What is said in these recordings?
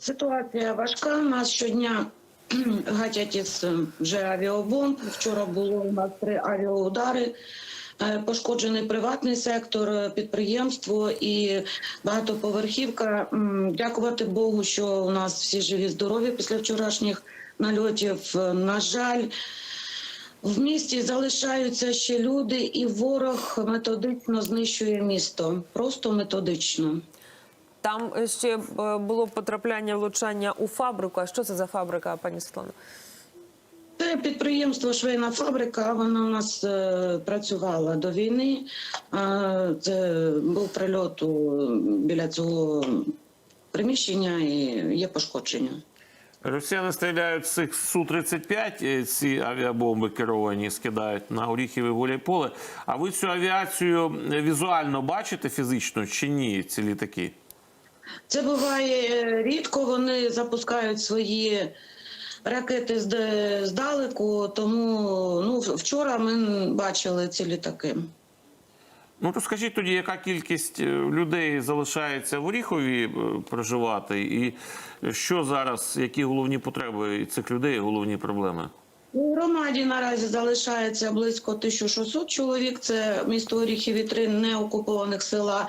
Ситуація важка. У Нас щодня гатять із е, вже авіабомб. Вчора було у нас три авіаудари. Е, Пошкоджений приватний сектор, е, підприємство і багатоповерхівка. Дякувати Богу, що у нас всі живі, здорові після вчорашніх нальотів. Е, На жаль, в місті залишаються ще люди, і ворог методично знищує місто. Просто методично. Там ще е, було потрапляння влучання у фабрику. А що це за фабрика, пані Світлана? Це підприємство швейна фабрика. Вона у нас е, працювала до війни. Це був прильот біля цього приміщення і є пошкодження. Росіяни стріляють з цих Су-35, е, ці авіабомби керовані скидають на Оріхіве Гуляйполе. А ви цю авіацію візуально бачите фізично чи ні, ці літаки? Це буває рідко. Вони запускають свої ракети здалеку. Тому ну вчора ми бачили ці літаки. Ну то скажіть тоді, яка кількість е, людей залишається в Оріхові е, проживати, і що зараз, які головні потреби цих людей, головні проблеми? У громаді наразі залишається близько 1600 чоловік. Це місто Оріхів і три неокупованих села.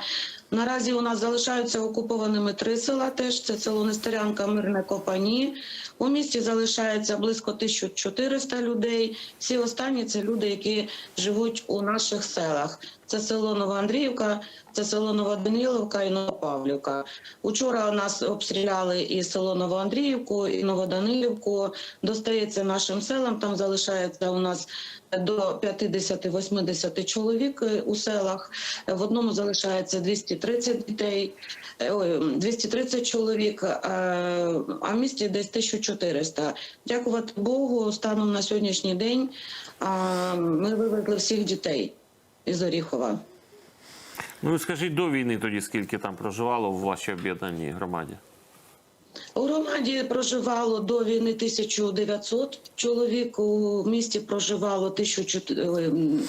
Наразі у нас залишаються окупованими три села. Теж це село Нестерянка, Мирне Копані. У місті залишається близько 1400 людей. Всі останні це люди, які живуть у наших селах. Це село Новоандріївка, це село Новоданиловка і Новопавлівка. Учора нас обстріляли і село Новоандріївку, і Новоданилівку. Достається нашим селам. Там залишається у нас до 50-80 чоловік е, у селах. В одному залишається 230 дітей, е, ой, 230 чоловік, е, а в місті десь 1400. Дякувати Богу, станом на сьогоднішній день ми вивезли всіх дітей із Оріхова. Ну скажіть до війни тоді, скільки там проживало в вашій об'єднаній громаді? У громаді проживало до війни 1900 чоловік. У місті проживало 1400, ой, м,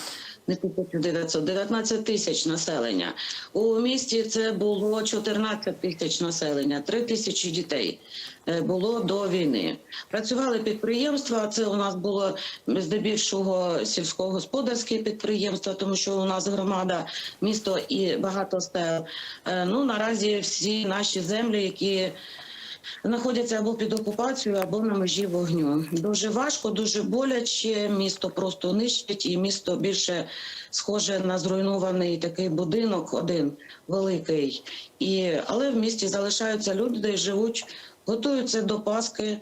не 1900, 19 тисяч населення. У місті це було 14 тисяч населення, 3 тисячі дітей е, було до війни. Працювали підприємства. Це у нас було здебільшого сільськогосподарські підприємства, тому що у нас громада, місто і багато сел. Е, Ну наразі всі наші землі, які знаходяться або під окупацією, або на межі вогню. Дуже важко, дуже боляче. Місто просто нищить, і місто більше схоже на зруйнований такий будинок, один великий. І, але в місті залишаються люди, де живуть, готуються до Пасхи.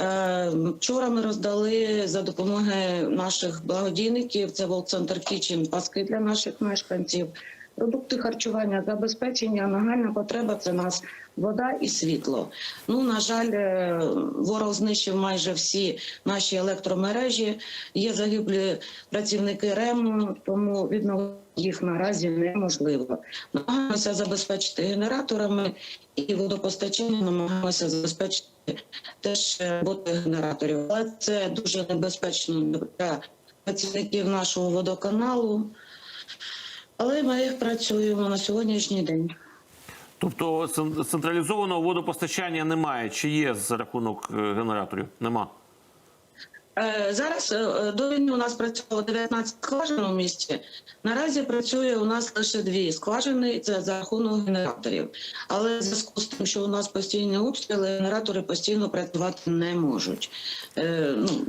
Е, Вчора ми роздали за допомоги наших благодійників. Це був центр Кічен паски для наших мешканців. Продукти харчування, забезпечення, нагальна потреба це нас вода і світло. Ну на жаль, е, ворог знищив майже всі наші електромережі. Є загиблі працівники РЕМ, тому відновити їх наразі неможливо. Намагаємося забезпечити генераторами і водопостачання. Намагаємося забезпечити теж е, роботи генераторів. Але це дуже небезпечно для працівників нашого водоканалу. Але ми працюємо на сьогоднішній день. Тобто цен- централізованого водопостачання немає, чи є за рахунок е, генераторів? Нема. Е, Зараз е, до війни у нас працювало 19 скважин у місті. Наразі працює у нас лише дві скважини. Це за рахунок генераторів. Але в зв'язку з тим, що у нас постійні обстріли, генератори постійно працювати не можуть. Е, Ну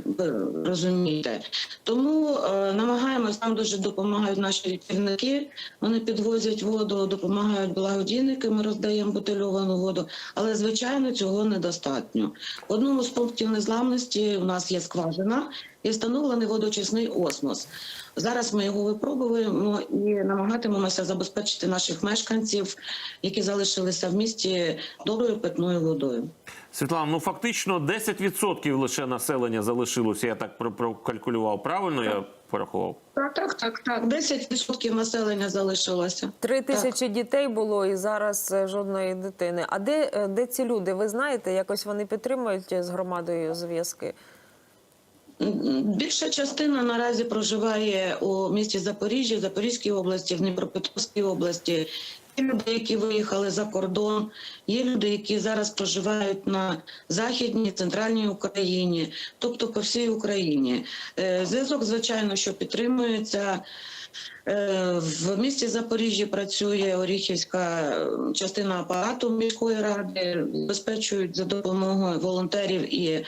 розумієте. Тому намагаємось. Нам дуже допомагають наші рятівники. Вони підвозять воду, допомагають благодійники. Ми роздаємо бутильовану воду. Але звичайно цього недостатньо. В одному з пунктів незламності у нас є скважина і встановлений водочисний осмос. Зараз ми його випробуємо і намагатимемося забезпечити наших мешканців, які залишилися в місті доброю питною водою. Світлана, ну фактично 10% лише населення залишилося. Я так прокалькулював. Правильно я порахував? Так, так, так, так. 10% населення залишилося. Три тисячі дітей було і зараз е, жодної дитини. А де, е, де ці люди? Ви знаєте, якось вони підтримують з громадою зв'язки? Більша частина наразі проживає у місті Запоріжжя, Запорізькій області, в Дніпропетровській області. люди, які виїхали за кордон, є люди, які зараз проживають на західній центральній Україні, тобто по всій Україні. Е, Зв'язок, звичайно, що підтримується. Е, В місті Запоріжжі працює Оріхівська частина апарату міської ради, забезпечують за допомогою волонтерів і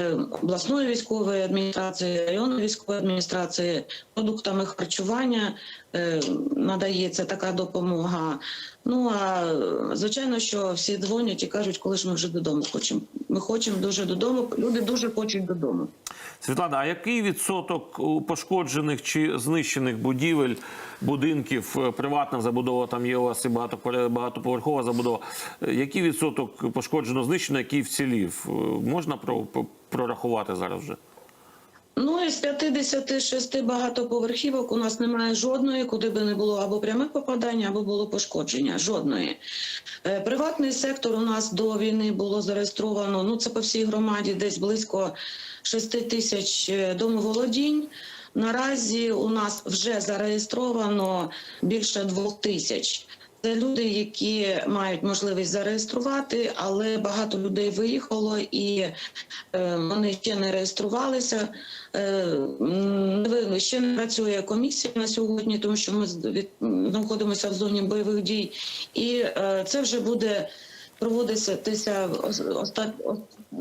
е, обласної військової адміністрації, районної військової адміністрації продуктами харчування е, надається така допомога. Ну а звичайно, що всі дзвонять і кажуть, коли ж ми вже додому хочемо. Ми хочемо дуже додому. Люди дуже хочуть додому. Світлана, а який відсоток пошкоджених чи знищених будівель, будинків, е, приватна забудова, там є у вас і багатоповерхова забудова. Е, Який відсоток пошкоджено, знищено, який вцілів? Е, Можна про- про- прорахувати зараз вже? Ну із 56 багатоповерхівок у нас немає жодної, куди би не було або пряме попадання, або було пошкодження. Жодної. Приватний сектор у нас до війни було зареєстровано. Ну це по всій громаді, десь близько 6 тисяч е, домоволодінь. Наразі у нас вже зареєстровано більше двох тисяч. Це люди, які мають можливість зареєструвати, але багато людей виїхало і е, вони ще не реєструвалися. Е, ще не працює комісія на сьогодні, тому що ми знаходимося в зоні бойових дій, і це вже буде оста-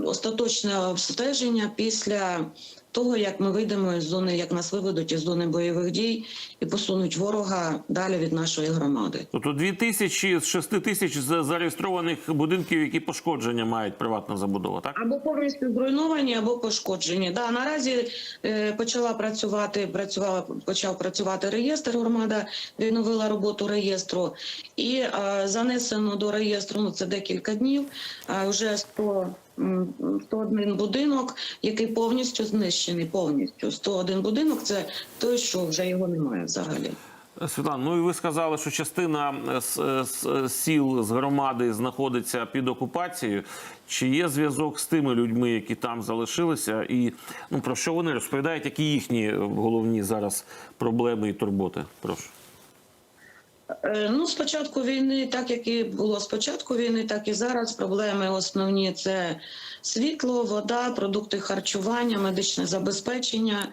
остаточне обстеження після того, як ми вийдемо із зони, як нас виведуть із зони бойових дій і посунуть ворога далі від нашої громади. Тобто 2 тисячі з 6 тисяч за- зареєстрованих будинків, які пошкодження мають приватна забудова, так? Або повністю зруйновані, або пошкоджені. Да, наразі е, почала працювати, працювала, почав працювати реєстр. Громада відновила роботу реєстру і е, занесено до реєстру. Ну це декілька днів. е, вже 100, м, 101 будинок, який повністю знищений. Повністю 101 будинок. Це той, що вже його немає взагалі. Світлана, ну і ви сказали, що частина е, с- е, е, сіл з громади знаходиться під окупацією. Чи є зв'язок з тими людьми, які там залишилися, і ну про що вони розповідають, які їхні головні зараз проблеми і турботи? Прошу. Е, Ну, з війни, так як і було з початку війни, так і зараз. Проблеми основні це світло, вода, продукти харчування, медичне забезпечення.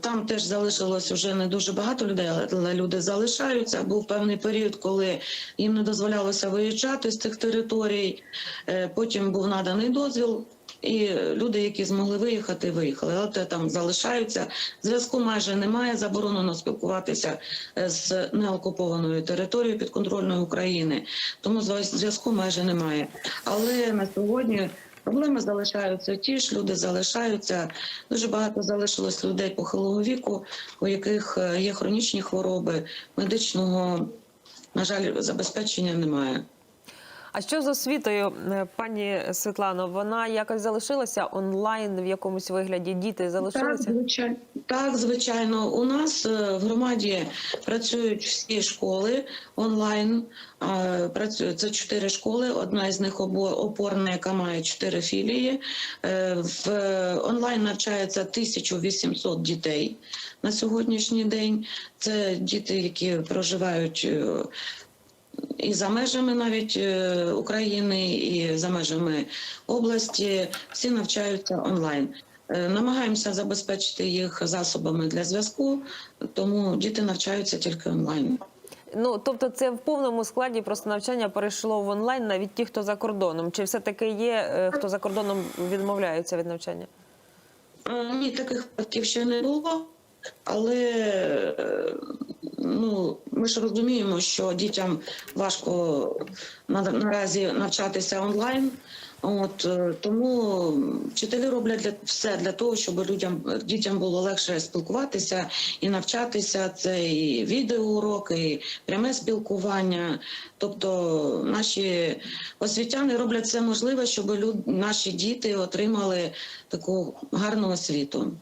Там теж залишилось вже не дуже багато людей, але- люди залишаються. Був певний період, коли їм не дозволялося виїжджати з цих територій. Е, Потім був наданий дозвіл. І люди, які змогли виїхати, виїхали. Але там залишаються. Зв'язку майже немає. Заборонено спілкуватися е, з неокупованою територією підконтрольної України. Тому зв'язку майже немає. Але на сьогодні проблеми залишаються ті ж, люди залишаються. Дуже багато залишилось людей похилого віку, у яких е, є хронічні хвороби, медичного, на жаль, забезпечення немає. А що з освітою, е, пані Світлано? Вона якось залишилася онлайн в якомусь вигляді? Діти Так, звичайно. Так, звичайно. У нас е, в громаді працюють всі школи онлайн. Е, це чотири школи. Одна із них опорна, яка має чотири філії. В онлайн навчається 1800 дітей на сьогоднішній день. Це діти, які проживають. І за межами навіть е, України, і за межами області всі навчаються онлайн. Е, Намагаємося забезпечити їх засобами для зв'язку, тому діти навчаються тільки онлайн. Ну тобто, це в повному складі просто навчання перейшло в онлайн, навіть ті, хто за кордоном. Чи все таки є е, хто за кордоном відмовляється від навчання? Ні, таких випадків ще не було, але ну, ми ж розуміємо, що дітям важко на- наразі навчатися онлайн. От е, тому вчителі роблять для все для того, щоб людям дітям було легше спілкуватися і навчатися. Це і відеоуроки, і пряме спілкування. Тобто наші освітяни роблять все можливе, щоб люд, наші діти отримали таку гарну освіту.